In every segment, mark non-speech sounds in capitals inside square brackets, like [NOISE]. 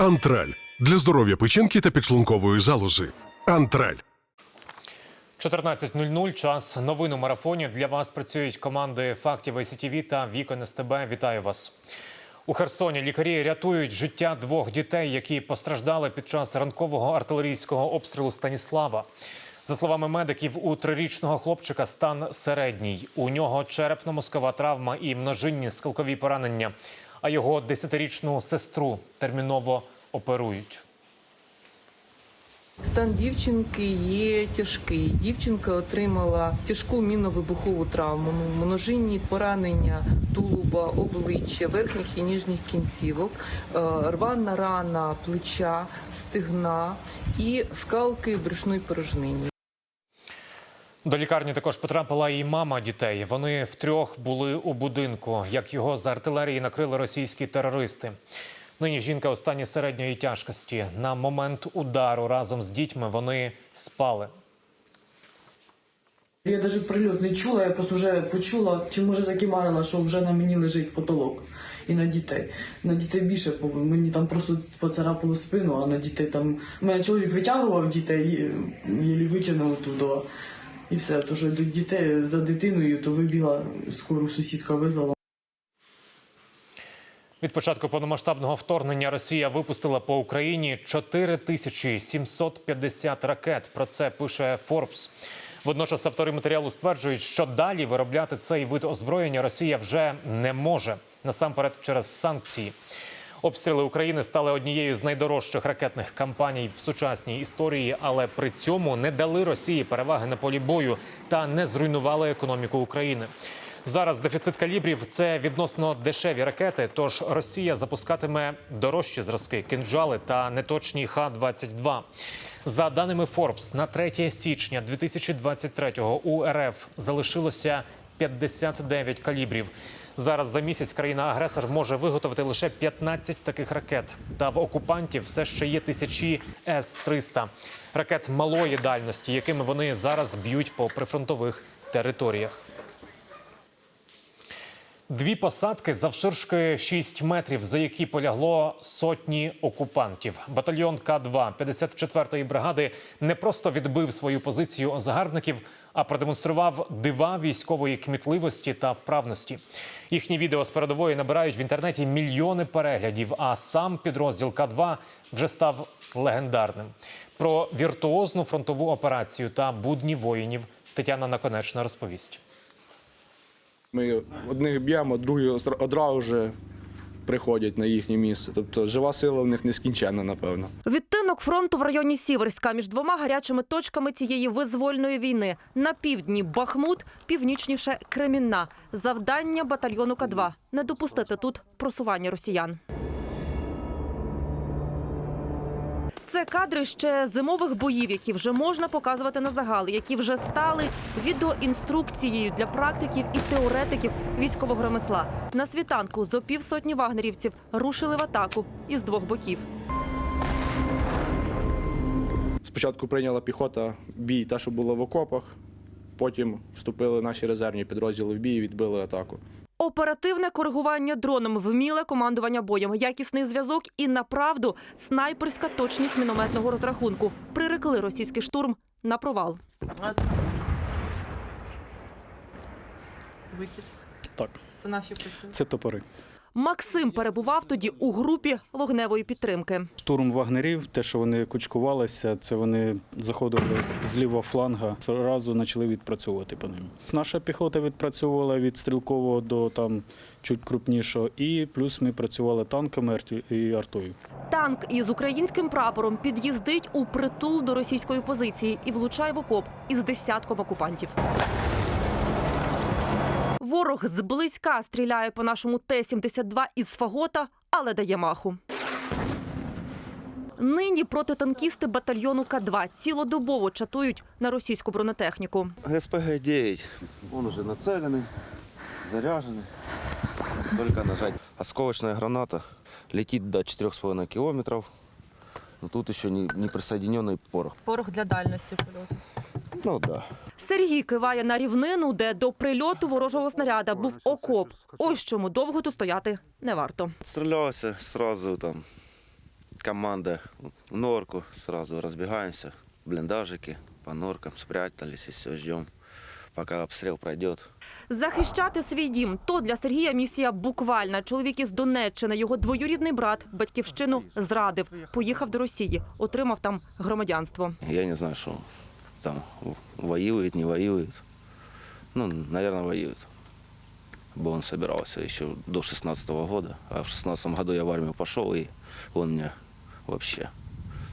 Антраль для здоров'я печінки та підшлункової залози. Антраль. 14.00, час новин у марафоні. Для вас працюють команди фактів СІТВ та Вікон СТБ. Вітаю вас. У Херсоні лікарі рятують життя двох дітей, які постраждали під час ранкового артилерійського обстрілу Станіслава. За словами медиків, у трирічного хлопчика стан середній. У нього черепно-мозкова травма і множинні скалкові поранення. А його десятирічну сестру терміново оперують. Стан дівчинки є тяжкий. Дівчинка отримала тяжку мінно-вибухову травму, ну, множинні поранення тулуба, обличчя, верхніх і нижніх кінцівок, е, рвана рана плеча, стегна і скалки брюшної порожнині. До лікарні також потрапила і мама дітей. Вони втрьох були у будинку, як його з артилерії накрили російські терористи. Нині жінка у стані середньої тяжкості. На момент удару разом з дітьми вони спали. Я навіть прильот не чула, я просто вже почула, чи може закимарила, що вже на мені лежить потолок. І на дітей. На дітей більше, мені там просто поцарапало спину, а на дітей там. Мене чоловік витягував дітей, і витягнув туди. І все. Тож до дітей за дитиною, то вибігла скору сусідка визвала. Від початку повномасштабного вторгнення Росія випустила по Україні 4750 ракет. Про це пише Forbes. Водночас автори матеріалу стверджують, що далі виробляти цей вид озброєння Росія вже не може насамперед через санкції. Обстріли України стали однією з найдорожчих ракетних кампаній в сучасній історії, але при цьому не дали Росії переваги на полі бою та не зруйнували економіку України. Зараз дефіцит калібрів це відносно дешеві ракети. Тож Росія запускатиме дорожчі зразки, кинджали та неточні Х-22. За даними Forbes, на 3 січня 2023-го у РФ залишилося 59 калібрів. Зараз за місяць країна-агресор може виготовити лише 15 таких ракет. Та в окупантів все ще є тисячі С-300 ракет малої дальності, якими вони зараз б'ють по прифронтових територіях. Дві посадки завширшки 6 метрів, за які полягло сотні окупантів. Батальйон К-2 54-ї бригади не просто відбив свою позицію загарбників, а продемонстрував дива військової кмітливості та вправності. Їхні відео з передової набирають в інтернеті мільйони переглядів. А сам підрозділ К-2 вже став легендарним. Про віртуозну фронтову операцію та будні воїнів Тетяна Наконечна розповість. Ми одних б'ємо, другі одразу вже приходять на їхнє місце. Тобто жива сила в них нескінченна, напевно. Відтинок фронту в районі Сіверська між двома гарячими точками цієї визвольної війни. На півдні Бахмут, північніше Кремінна. Завдання батальйону К-2 – не допустити тут просування росіян. Це кадри ще зимових боїв, які вже можна показувати на загал, які вже стали відеоінструкцією для практиків і теоретиків військового ремесла. На світанку зо півсотні вагнерівців рушили в атаку із двох боків. Спочатку прийняла піхота бій, та, що було в окопах, потім вступили наші резервні підрозділи в бій і відбили атаку. Оперативне коригування дроном, вміле командування боєм, якісний зв'язок і направду снайперська точність мінометного розрахунку прирекли російський штурм на провал. Вихід. Так, Це наші працюють. це топори. Максим перебував тоді у групі вогневої підтримки. Штурм вагнерів, те, що вони кучкувалися, це вони заходили з- лівого фланга, зразу почали відпрацьовувати по ним. Наша піхота відпрацьовувала від стрілкового до там чуть крупнішого, і плюс ми працювали танками і артою. Танк із українським прапором під'їздить у притул до російської позиції і влучає в окоп із десятком окупантів. Ворог зблизька стріляє по нашому Т-72 із фагота, але дає маху. Нині протитанкісти батальйону К-2 цілодобово чатують на російську бронетехніку. СПГ-9. Он уже нацеленный, заряженный. Только нажать. Осколочная граната летит до 4,5 километров. Но тут еще не, не присоединенный порох. Порох для дальності польоту. Ну да. Сергій киває на рівнину, де до прильоту ворожого снаряда був окоп. Ось чому довго тут стояти не варто. Стрілявся сразу там команда в норку, сразу разбегаемся, блиндажики, по норкам спрятались и все, ждем, пока обстрел пройдет. Захищати свій дім то для Сергія місія буквальна. Чоловік із Донеччини, його двоюрідний брат, батьківщину зрадив. Поїхав до Росії, отримав там громадянство. Я не знаю, что там воюет, не воюет. Ну, наверное, воюет. Бо он собирался еще до 16 года. А в 16 году я в армию пошел, и он мне вообще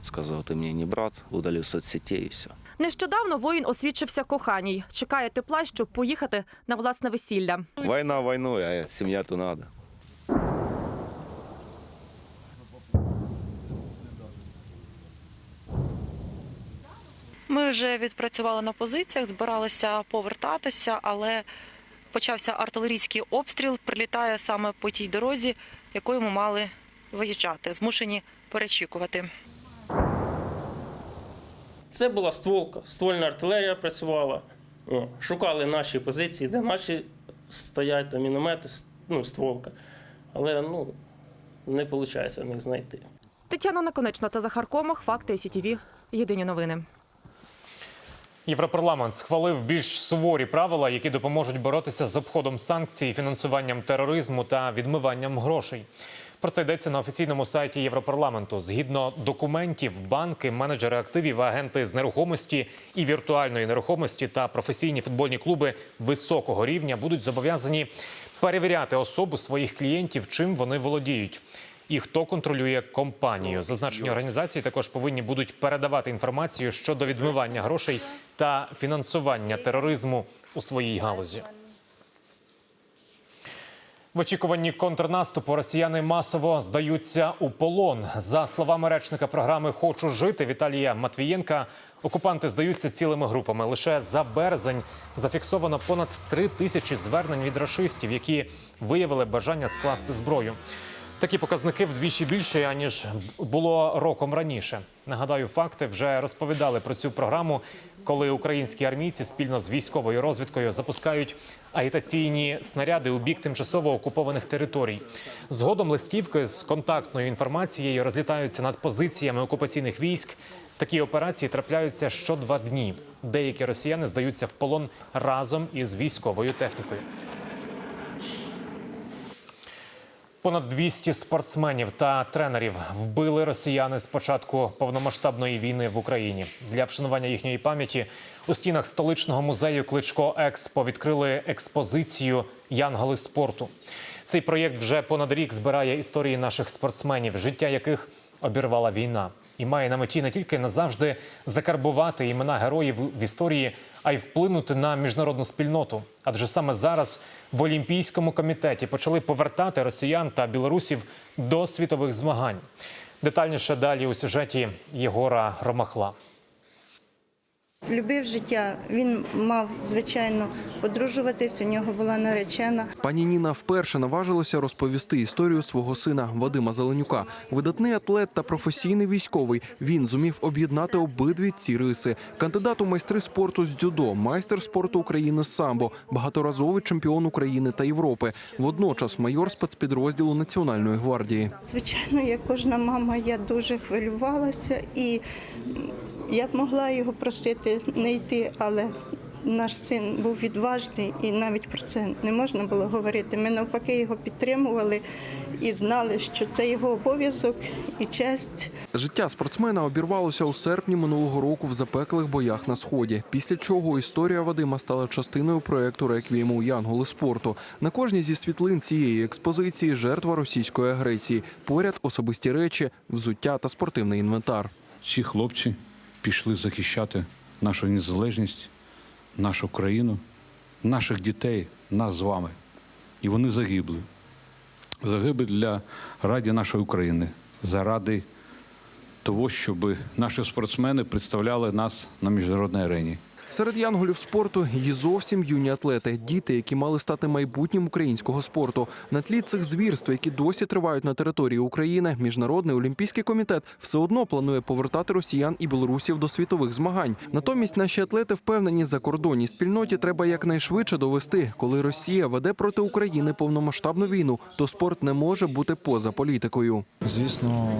сказал, ты мне не брат, удалил соцсетей и все. Нещодавно воїн освідчився коханій. Чекає тепла, щоб поїхати на власне весілля. Война войной, а семья-то надо. Ми вже відпрацювали на позиціях, збиралися повертатися, але почався артилерійський обстріл. Прилітає саме по тій дорозі, якою ми мали виїжджати. Змушені перечікувати. Це була стволка, ствольна артилерія працювала. Шукали наші позиції, де наші стоять, там міномети, ну, стволка. Але ну, не виходить в них знайти. Тетяна Наконечна та Захар Комах. Факти СІТІВІ. Єдині новини. Європарламент схвалив більш суворі правила, які допоможуть боротися з обходом санкцій, фінансуванням тероризму та відмиванням грошей. Про це йдеться на офіційному сайті Європарламенту. Згідно документів, банки, менеджери активів, агенти з нерухомості і віртуальної нерухомості та професійні футбольні клуби високого рівня будуть зобов'язані перевіряти особу своїх клієнтів, чим вони володіють. І хто контролює компанію. Зазначені організації також повинні будуть передавати інформацію щодо відмивання грошей та фінансування тероризму у своїй галузі. В очікуванні контрнаступу росіяни масово здаються у полон. За словами речника програми Хочу жити Віталія Матвієнка. Окупанти здаються цілими групами. Лише за березень зафіксовано понад три тисячі звернень від рашистів, які виявили бажання скласти зброю. Такі показники вдвічі більше аніж було роком раніше. Нагадаю, факти вже розповідали про цю програму, коли українські армійці спільно з військовою розвідкою запускають агітаційні снаряди у бік тимчасово окупованих територій. Згодом листівки з контактною інформацією розлітаються над позиціями окупаційних військ. Такі операції трапляються що два дні. Деякі росіяни здаються в полон разом із військовою технікою. Понад 200 спортсменів та тренерів вбили росіяни з початку повномасштабної війни в Україні. Для вшанування їхньої пам'яті у стінах столичного музею Кличко Експо відкрили експозицію Янголи спорту. Цей проєкт вже понад рік збирає історії наших спортсменів, життя яких обірвала війна, і має на меті не тільки назавжди закарбувати імена героїв в історії, а й вплинути на міжнародну спільноту. Адже саме зараз в Олімпійському комітеті почали повертати росіян та білорусів до світових змагань. Детальніше далі у сюжеті Єгора Ромахла. Любив життя. Він мав, звичайно, одружуватись, у нього була наречена. Пані Ніна вперше наважилася розповісти історію свого сина Вадима Зеленюка. Видатний атлет та професійний військовий. Він зумів об'єднати обидві ці риси. Кандидат у майстри спорту з дзюдо, майстер спорту України з самбо, багаторазовий чемпіон України та Європи. Водночас майор спецпідрозділу Національної гвардії. Звичайно, як кожна мама, я дуже хвилювалася і я б могла його просити не йти, але наш син був відважний і навіть про це не можна було говорити. Ми навпаки його підтримували і знали, що це його обов'язок і честь. Життя спортсмена обірвалося у серпні минулого року в запеклих боях на сході. Після чого історія Вадима стала частиною проекту реквієму Янголи спорту. На кожній зі світлин цієї експозиції жертва російської агресії. Поряд особисті речі, взуття та спортивний інвентар. Ці хлопці пішли захищати нашу незалежність, нашу країну, наших дітей, нас з вами. І вони загибли. Загибли для раді нашої України, заради того, щоб наші спортсмени представляли нас на міжнародній арені. Серед янголів спорту є зовсім юні атлети, діти, які мали стати майбутнім українського спорту. На тлі цих звірств, які досі тривають на території України, міжнародний олімпійський комітет все одно планує повертати росіян і білорусів до світових змагань. Натомість наші атлети впевнені, закордонній спільноті треба якнайшвидше довести, коли Росія веде проти України повномасштабну війну, то спорт не може бути поза політикою. Звісно,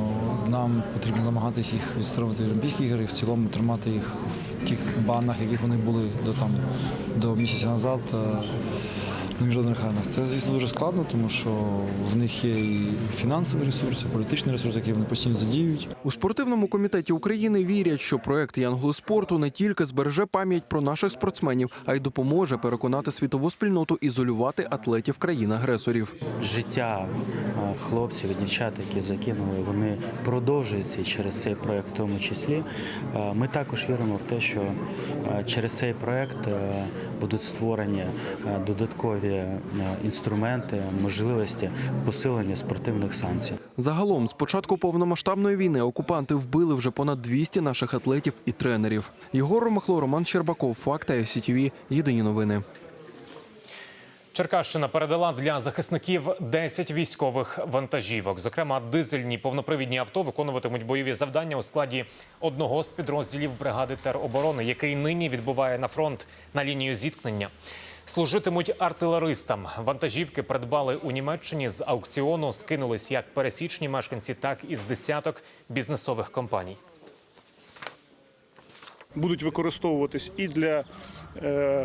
нам потрібно намагатися їх відсторонити Олімпійські ігри, в цілому тримати їх в тих банах, вони були до там до місяця назад. На міжнародних аренах. Це, звісно, дуже складно, тому що в них є і фінансові ресурси, політичні ресурси, які вони постійно задіюють. У спортивному комітеті України вірять, що проект Янголи спорту не тільки збереже пам'ять про наших спортсменів, а й допоможе переконати світову спільноту ізолювати атлетів країн-агресорів. життя е, хлопців і дівчат, які закинули, вони продовжуються через цей проект, в тому числі. Е, Ми також віримо в те, що е, через цей проект будуть створені додаткові е, інструменти, можливості посилення спортивних санкцій. Загалом, з початку повномасштабної війни, окупанти вбили вже понад 200 наших атлетів і тренерів. Єгор Ромахло, Роман Щербаков, Факти СІТВ. Єдині новини. Черкащина передала для захисників 10 військових вантажівок. Зокрема, дизельні повнопривідні авто виконуватимуть бойові завдання у складі одного з підрозділів бригади тероборони, який нині відбуває на фронт на лінію зіткнення. Служитимуть артилеристам. Вантажівки придбали у Німеччині з аукціону. Скинулись як пересічні мешканці, так і з десяток бізнесових компаній. будуть використовуватись і для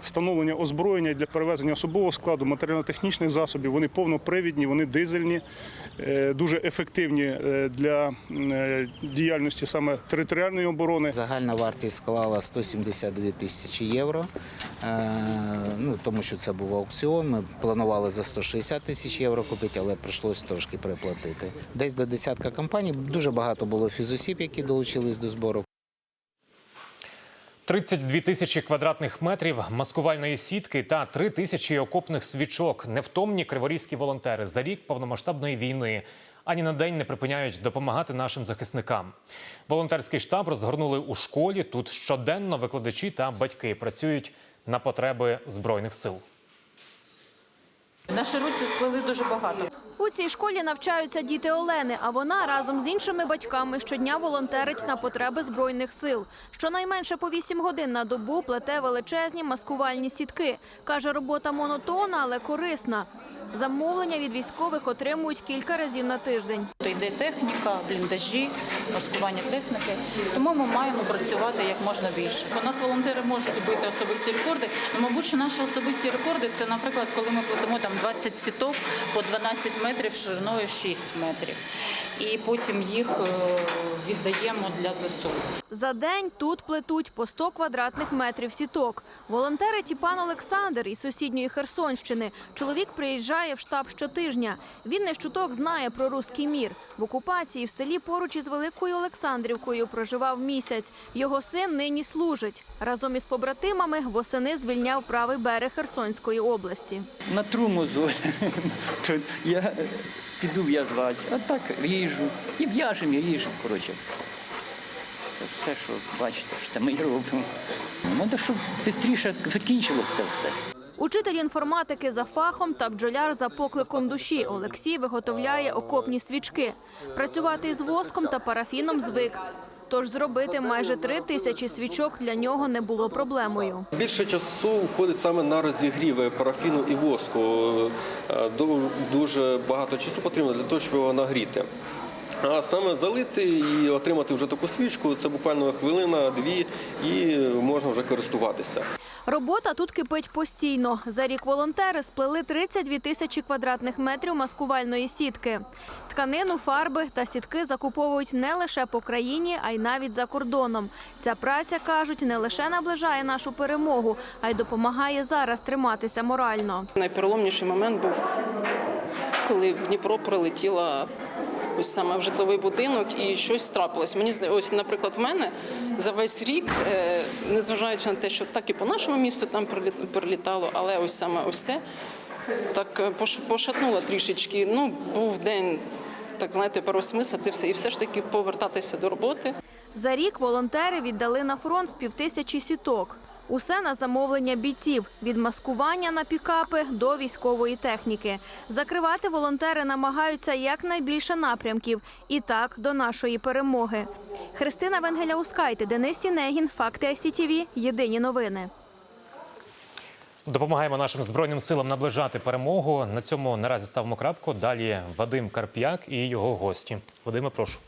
встановлення озброєння, для перевезення особового складу, матеріально-технічних засобів. Вони повнопривідні, вони дизельні, е, дуже ефективні е, для е, діяльності саме територіальної оборони. Загальна вартість склала 172 тисячі євро, Е, ну, тому що це був аукціон. Ми планували за 160 тисяч євро купити, але прийшлось трошки переплатити. Десь до десятка компаній. Дуже багато було фізосіб, які долучились до збору. 32 тисячі квадратних метрів маскувальної сітки та 3 тисячі окопних свічок. Невтомні криворізькі волонтери за рік повномасштабної війни ані на день не припиняють допомагати нашим захисникам. Волонтерський штаб розгорнули у школі. Тут щоденно викладачі та батьки працюють на потреби збройних сил. Наші руці сплели дуже багато. У цій школі навчаються діти Олени, а вона разом з іншими батьками щодня волонтерить на потреби збройних сил. Щонайменше по 8 годин на добу плете величезні маскувальні сітки. Каже, робота монотонна, але корисна. Замовлення від військових отримують кілька разів на тиждень. Йде техніка, бліндажі, маскування техніки. Тому ми маємо працювати як можна більше. У нас волонтери можуть бити особисті рекорди. Ну, мабуть, що наші особисті рекорди це, наприклад, коли ми плетемо там 20 сіток по 12 метрів шириною 6 метрів. І потім їх е, віддаємо для ЗСУ. За день тут плетуть по 100 квадратних метрів сіток. Волонтерить і пан Олександр із сусідньої Херсонщини. Чоловік приїжджає в штаб щотижня. Він не щуток знає про руський мір. В окупації в селі поруч із Великою Олександрівкою проживав місяць. Його син нині служить. Разом із побратимами восени звільняв правий берег Херсонської області. на тру мозоль. [LAUGHS] То я піду в'язати, а так ріжу. І в'яжемо, і ріжемо, коротше. Це все, що бачите, що ми робимо. Треба, щоб швидше закінчилося все. Учитель інформатики за фахом та бджоляр за покликом душі. Олексій виготовляє окопні свічки. Працювати із воском та парафіном звик. Тож зробити майже три тисячі свічок для нього не було проблемою. Більше часу входить саме на розігрів парафіну і воску. Е, Дуже багато часу потрібно для того, щоб його нагріти. А саме залити і отримати вже таку свічку це буквально хвилина, дві, і можна вже користуватися. Робота тут кипить постійно. За рік волонтери сплели 32 тисячі квадратних метрів маскувальної сітки. Тканину, фарби та сітки закуповують не лише по країні, а й навіть за кордоном. Ця праця кажуть не лише наближає нашу перемогу, а й допомагає зараз триматися морально. Найпереломніший момент був, коли в Дніпро прилетіла ось саме в житловий будинок і щось трапилось. Мені ось, наприклад, в мене за весь рік, е, незважаючи на те, що так і по нашому місту там приліт- прилітало, але ось саме ось це так е, пошатнуло трішечки. Ну, був день, так знаєте, переосмислити все і все ж таки повертатися до роботи. За рік волонтери віддали на фронт з півтисячі сіток. Усе на замовлення бійців від маскування на пікапи до військової техніки. Закривати волонтери намагаються якнайбільше напрямків і так до нашої перемоги. Христина Венгеля Ускайте, Денис Сінегін, Факти ICTV, Єдині новини. Допомагаємо нашим збройним силам наближати перемогу. На цьому наразі ставимо крапку. Далі Вадим Карп'як і його гості. Вадиме, прошу.